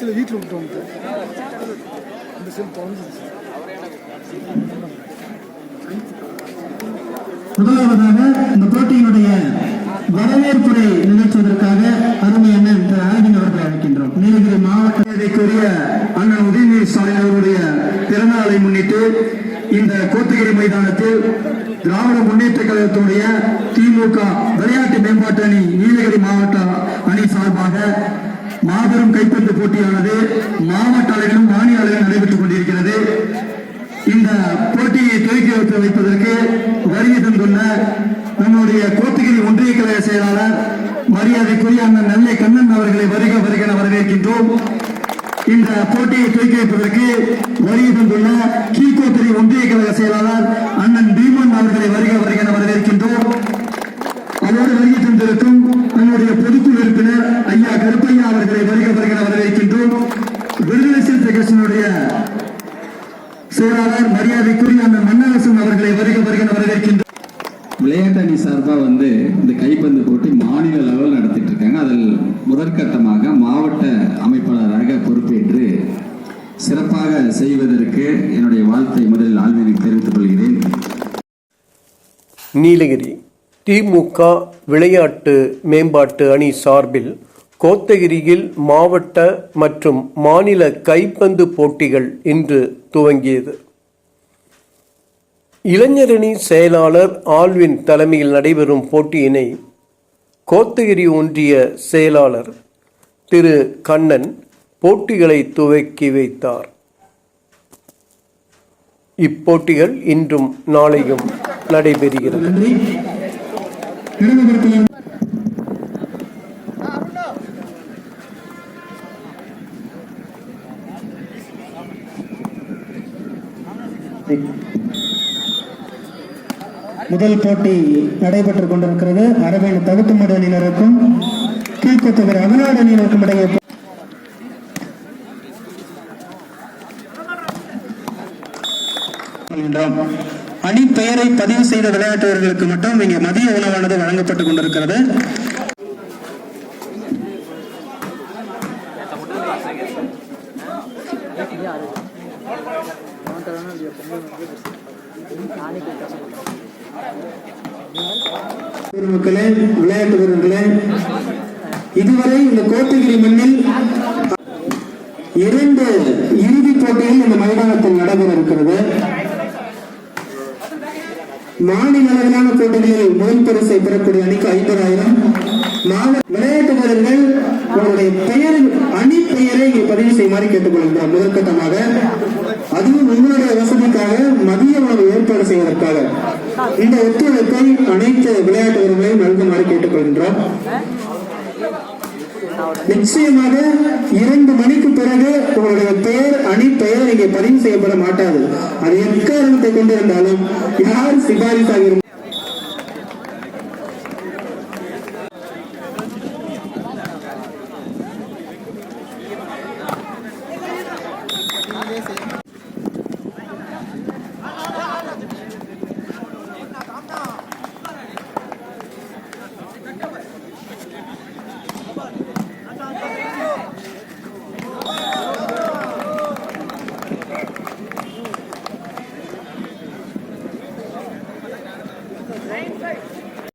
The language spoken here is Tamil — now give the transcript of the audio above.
பஸ்ஸில் வீட்டில் விட்டு வந்துட்டேன். இந்த செல் தொலைஞ்சிருச்சு முதலாவதாக இந்த போட்டியினுடைய வரவேற்புரை நிகழ்த்துவதற்காக அருமை அண்ணன் திரு அழகின் அவர்களை அழைக்கின்றோம். நீலகிரி மாவட்டத்திற்குரிய அண்ணன் உதயநிதி ஸ்டாலின் அவருடைய பிறந்தநாளை முன்னிட்டு இந்த கோத்தகிரி மைதானத்தில் திராவிட முன்னேற்ற கழகத்துடைய திமுக விளையாட்டு மேம்பாட்டு அணி நீலகிரி மாவட்ட அணி சார்பாக மாபெரும் கைப்பந்து போட்டியானது மாவட்ட அளவிலும் மாநில அளவிலும் நடைபெற்றுக் கொண்டிருக்கிறது. இந்த போட்டியை துவக்கி வைத்து வைப்பதற்கு வருகை தந்துள்ள நம்முடைய கோத்தகிரி ஒன்றிய கழக செயலாளர் மரியாதைக்குரிய அண்ணன் நெல்லை கண்ணன் அவர்களை வருக வருக வரவேற்கின்றோம். இந்த போட்டியை துவக்கி வைப்பதற்கு வருகை தந்துள்ள கீழ்கோத்தகிரி ஒன்றிய கழக செயலாளர் அண்ணன் பீமன் அவர்களை வருக வருகிற வரவேற்கின்றோம். செயலாளர் மரியாதைக்குரிய அந்த மன்னரசன் அவர்களை வருக வருக என வரவேற்கின்றோம் விளையாட்டு அணி சார்பாக வந்து இந்த கைப்பந்து போட்டி மாநில லெவல் நடத்திட்டு இருக்காங்க. அதில் முதற்கட்டமாக மாவட்ட அமைப்பாளராக பொறுப்பேற்று சிறப்பாக செய்வதற்கு என்னுடைய வாழ்த்தை முதலில் ஆழ்வினை தெரிவித்துக் கொள்கிறேன். நீலகிரி திமுக விளையாட்டு மேம்பாட்டு அணி சார்பில் கோத்தகிரியில் மாவட்ட மற்றும் மாநில கைப்பந்து போட்டிகள் இன்று துவங்கியது. இளைஞரணி செயலாளர் ஆல்வின் தலைமையில் நடைபெறும் போட்டியினை கோத்தகிரி ஒன்றிய செயலாளர் திரு கண்ணன் போட்டிகளை துவக்கி வைத்தார் இப்போட்டிகள் இன்றும் நாளையும் நடைபெறுகிறது Thank you. முதல் போட்டி நடைபெற்றுக் கொண்டிருக்கிறது. அரவேணு தகுட்டுமடு அணியினருக்கும் கீழ்கொத்தவர் அகநாடு அணியினருக்கும் இடையே அணி பெயரை பதிவு செய்த விளையாட்டுவர்களுக்கு மட்டும் இங்கே மதிய உணவானது வழங்கப்பட்டுக் கொண்டிருக்கிறது. பெருமக்களே விளையாட்டு வீரர்களே இதுவரை இந்த கோத்தகிரி மண்ணில் இரண்டு இறுதிப் போட்டிகள் இந்த மைதானத்தில் நடைபெற இருக்கிறது. மாநில அளவிலான போட்டிகளில் முதல் பரிசை பெறக்கூடிய அணிக்கு ஐம்பதாயிரம். மாவட்ட விளையாட்டு வீரர்கள் உங்களுடைய பெயர் அணி பெயரை இங்கே பதிவு செய்யுமாறு கேட்டுக்கொள்கிறோம் முதற்கட்டமாக அதுவும் உங்களுடைய வசதிக்காக மதிய உணவு ஏற்பாடு செய்வதற்காக. இந்த ஒத்துழைப்பை அனைத்து விளையாட்டு வீரர்களையும் நல்குமாறு கேட்டுக்கொள்கின்றோம். நிச்சயமாக இரண்டு மணிக்கு பிறகு உங்களுடைய பெயர் அணி பெயர் இங்கே பதிவு செய்யப்பட மாட்டாது. அது எக்காரணத்தை கொண்டிருந்தாலும் யார் சிபாரிசாக